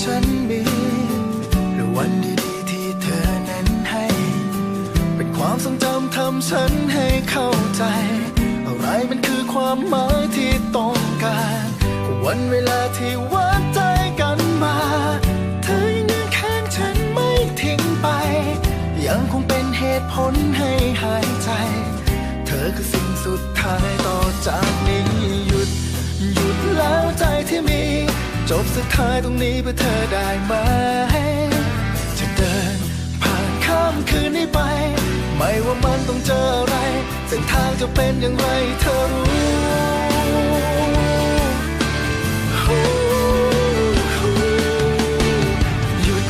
ฉันมีหรือวันดีๆที่เธอนั้นให้ เป็นความทรงจำทำฉันให้เข้าใจ อะไรมันคือความหมายที่ต้องการ วันเวลาที่วัดใจกันมา เธอยังยืนข้างฉันไม่ทิ้งไป ยังคงเป็นเหตุผลให้ จบสุดท้ายตรงนี้เพื่อเธอได้ไหม จะเดินผ่านข้ามคืนนี้ไป ไม่ว่ามันต้องเจออะไร เส้นทางจะเป็นอย่างไรเธอรู้ หยุด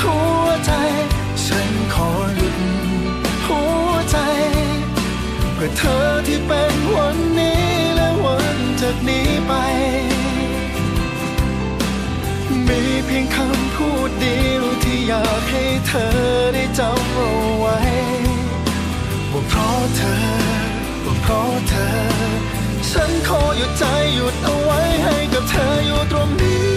หัวใจ ฉันขอหยุดหัวใจ เพื่อเธอที่เป็นวันนี้และวันจากนี้ไป มีเพียงคำพูดเดียวที่อยากให้เธอได้จำเอาไว้ว่าเพราะเธอว่าเพราะเธอ ฉันขอหยุดใจหยุดเอาไว้ให้กับเธออยู่ตรงนี้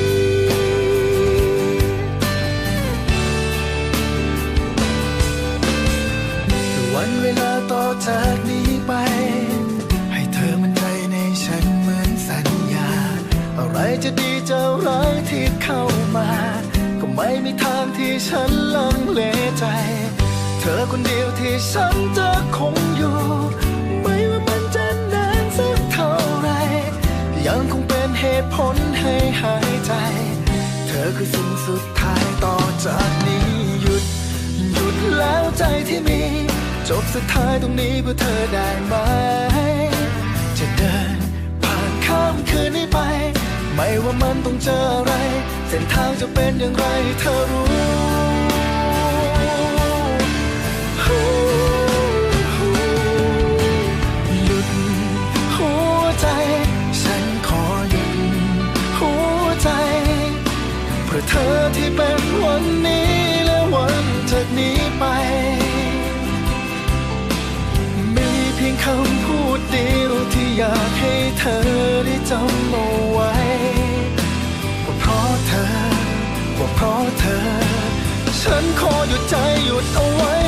วันเวลาต่อจากนี้ไป ให้เธอมั่นใจในฉันเหมือนสัญญา อะไรจะดีจะร้ายที่เข้า มา ก็ไม่มีทางที่ฉันลังเลใจ เธอคนเดียวที่ฉันจะคงอยู่ ไม่ว่ามันจะนานสักเท่าไร ยังคงเป็นเหตุผลให้หายใจ เธอคือสิ่งสุดท้ายต่อจากนี้หยุด หยุดแล้วใจที่มี จบสุดท้ายตรงนี้เพื่อเธอได้ไหม จะเดินผ่านข้ามคืนนี้ไป ไม่ว่ามันต้องเจออะไร ส้นทางจะเป็นอย่างไรเธอรู้หยุดหัวใจ ฉันขอหยุดหัวใจ เพื่อเธอที่เป็นวันนี้และวันจากนี้ไปมีเพียงคำพูดเดียวที่อยากให้เธอได้จำเอาไว้ว่า หยุดใจหยุดเอาไว้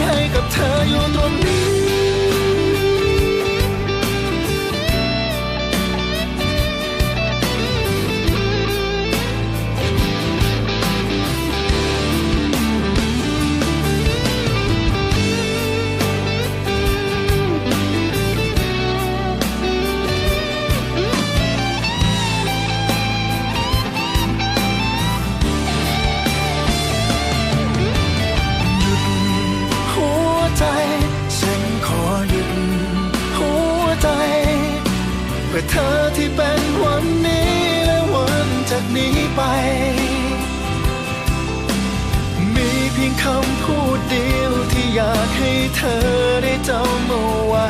เธอที่เป็นวันนี้และวันจากนี้ไป มีเพียงคำพูดเดียวที่อยากให้เธอได้จำเอาไว้